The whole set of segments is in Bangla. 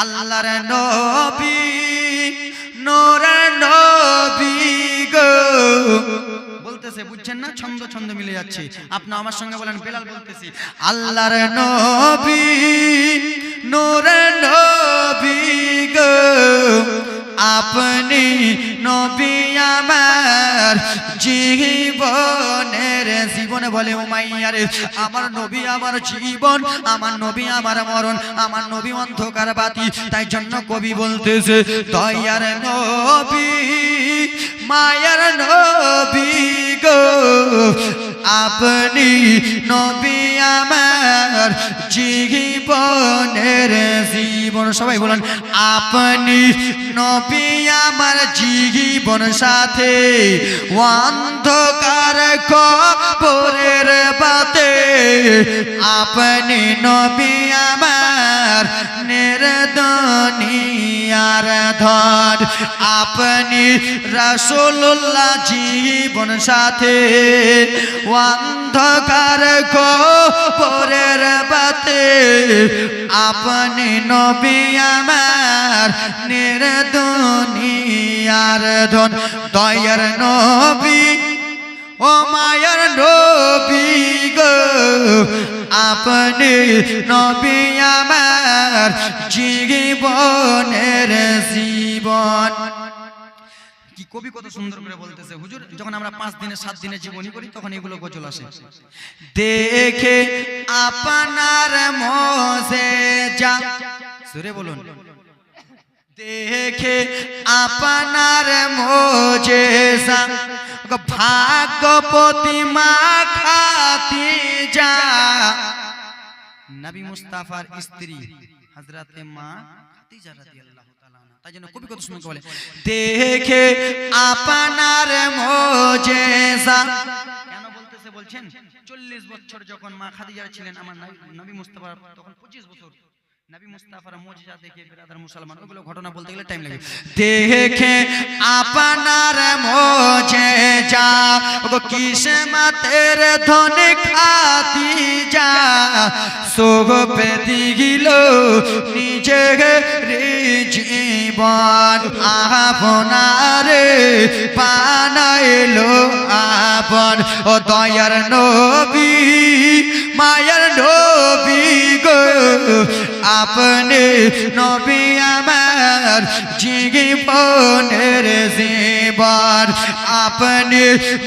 আল্লাহর নবী, নোরের নবী গো। বলতেছে, বুঝছেন না? ছন্দ ছন্দ মিলে যাচ্ছে। আপনি আমার সঙ্গে বলেন, বেলাল বলতেছি, আল্লাহর নবী, নোরের নবী গো। আপনি নবী আমার জীবনে বলে উমাইয়ার আমার নবী আমার জীবন, আমার নবী আমার মরণ, আমার নবী অন্ধকার বাতি। তাই জন্য কবি বলতেছে, দয়ার নবী, মায়ার নবী গো। আপনি নবী আমার জীবনের জীবন। সবাই বলেন, আপনি নবী আমার জীবন সাথে অন্ধকার কবরের বাতে। আপনি নবী আমার নির্দনিয়ার ধন, আপনি রসুল্লাহ জীবন সাথে অন্ধকার কবরের বাতে। আপনি নবী আমার নির্দনিয়ার ধন, দয়ার নবী, ও মায়ার নবী গো। আপনি নবী আমার জীবনের জীবন। কি কবি কত সুন্দর করে বলতেছে, হুজুর, যখন আমরা পাঁচ দিনে, সাত দিনে জীবনী করি, তখন এগুলো আসে। দেখে আপনার মজে যা। সুরে বলুন। দেখে আপনার মোজে ভাগ্যপতি মা খাতি যা। নবী মুস্তাফার স্ত্রী। দেখে আপনার মোজেজা। কেন বলতেছে বলছেন 40 বছর যখন মা খাদিজা ছিলেন, আমার নবী- তখন 25 বছর দেখে আপনার মোজেজা। ওগো কিসমাতের ধনে যা সোগ পেতি গিল নিজে রে জীবন। আপনারে পানাইলো আপন। ও দয়ার নবী, মায়ার নবী গো, আপনি নবী আমার জীবনের জীবন। আপনি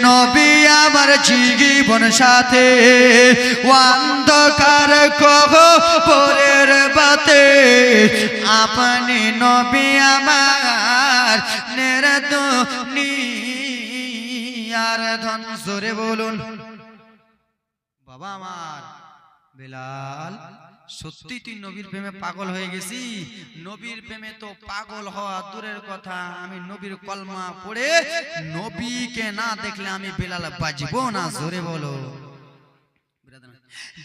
নবী আমার জীবন সাথে অন্ধকার কবরের বাতে। আপনি নবী আমার নেরদ আর ধন জোরে বলুন। বাবা আমার বেলাল সত্যি তুই নবীর প্রেমে পাগল হয়ে গেছি নবীর প্রেমে তো পাগল হওয়া দূরের কথা। আমি নবীর কলমা পড়ে নবীকে না দেখলে আমি বেলাল বাজবো না জোরে বলো।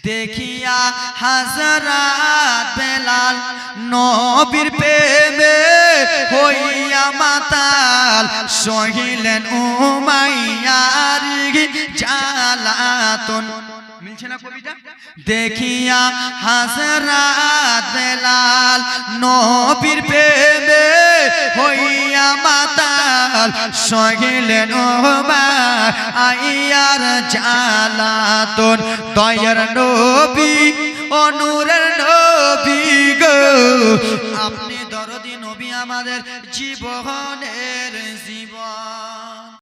দেখিয়া হাজরাত বেলাল নবীর প্রেমে হইয়া মাতাল সহিলেন উমাইয়ার জালাতন। মিলছে না কবিতা? দেখিয়া হাজরাত বেলাল নবীর প্রেমে হইয়া মাতাল। সহিলেন আইয়ার জালাতন দয়ার নবী অনুরের নবী গো। আপনি দরদি নবী আমাদের জীবনের